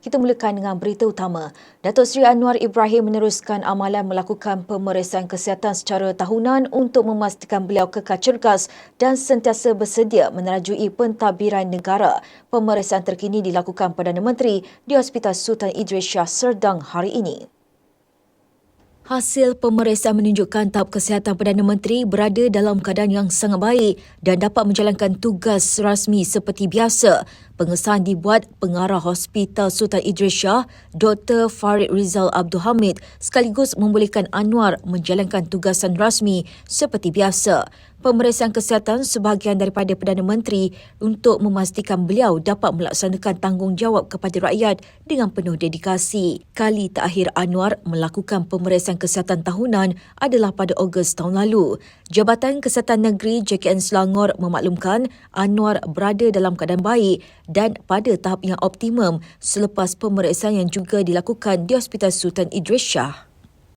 Kita mulakan dengan berita utama. Datuk Seri Anwar Ibrahim meneruskan amalan melakukan pemeriksaan kesihatan secara tahunan untuk memastikan beliau kekal cergas dan sentiasa bersedia menerajui pentadbiran negara. Pemeriksaan terkini dilakukan Perdana Menteri di Hospital Sultan Idris Shah Serdang hari ini. Hasil pemeriksaan menunjukkan tahap kesihatan Perdana Menteri berada dalam keadaan yang sangat baik dan dapat menjalankan tugas rasmi seperti biasa. Pengesahan dibuat Pengarah Hospital Sultan Idris Shah, Dr. Farid Rizal Abdul Hamid sekaligus membolehkan Anwar menjalankan tugasan rasmi seperti biasa pemeriksaan kesihatan sebahagian daripada Perdana Menteri untuk memastikan beliau dapat melaksanakan tanggungjawab kepada rakyat dengan penuh dedikasi. Kali terakhir Anwar melakukan pemeriksaan kesihatan tahunan adalah pada Ogos tahun lalu. Jabatan Kesihatan Negeri JKN Selangor memaklumkan Anwar berada dalam keadaan baik dan pada tahap yang optimum selepas pemeriksaan yang juga dilakukan di Hospital Sultan Idris Shah.